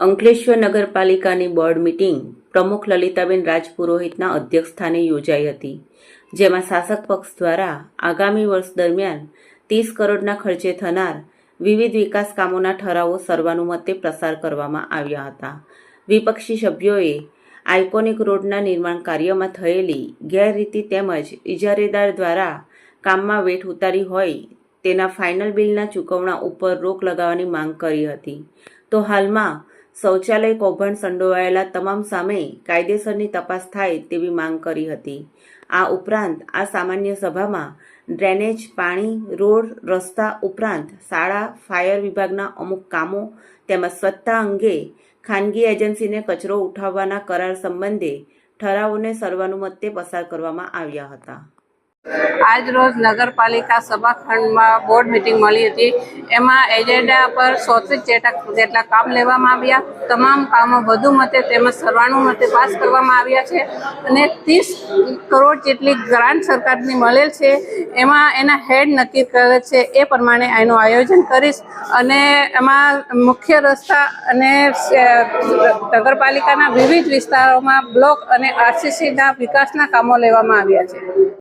અંકલેશ્વર નગરપાલિકાની board meeting પ્રમુખ લલિતાબેન રાજપુરોહિતના અધ્યક્ષસ્થાને યોજાઈ હતી, જેમાં શાસક પક્ષ દ્વારા આગામી વર્ષ દરમિયાન ત્રીસ કરોડના ખર્ચે થનાર વિવિધ વિકાસ કામોના ઠરાવો સર્વાનુમતે પ્રસાર કરવામાં આવ્યા હતા. વિપક્ષી સભ્યોએ આઇકોનિક રોડના નિર્માણ કાર્યમાં થયેલી ગેરરીતિ તેમજ ઇજારેદાર દ્વારા કામમાં વેઠ ઉતારી હોય તેના ફાઇનલ બિલના ચૂકવણા ઉપર રોક લગાવવાની માંગ કરી હતી. તો હાલમાં શૌચાલય કૌભાંડ સંડોવાયેલા તમામ સામે કાયદેસરની તપાસ થાય તેવી માંગ કરી હતી. આ ઉપરાંત આ સામાન્ય સભામાં ડ્રેનેજ, પાણી, રોડ, રસ્તા ઉપરાંત શાળા, ફાયર વિભાગના અમુક કામો તેમજ સ્વચ્છતા અંગે ખાનગી એજન્સીને કચરો ઉઠાવવાના કરાર સંબંધે ઠરાવોને સર્વાનુમતે પસાર કરવામાં આવ્યા હતા. આજ રોજ નગરપાલિકા સભાખંડમાં બોર્ડ મિટિંગ મળી હતી. એમાં એજન્ડા પર સોત્રીસ જેટલા જેટલા કામ લેવામાં આવ્યા. તમામ કામો વધુ મતે તેમજ સર્વાનુમતે પાસ કરવામાં આવ્યા છે. અને ત્રીસ કરોડ જેટલી ગ્રાન્ટ સરકારની મળેલ છે. એમાં એના હેડ નક્કી કરે છે એ પ્રમાણે એનું આયોજન કરીશ. અને એમાં મુખ્ય રસ્તા અને નગરપાલિકાના વિવિધ વિસ્તારોમાં બ્લોક અને આરસીસીના વિકાસના કામો લેવામાં આવ્યા છે.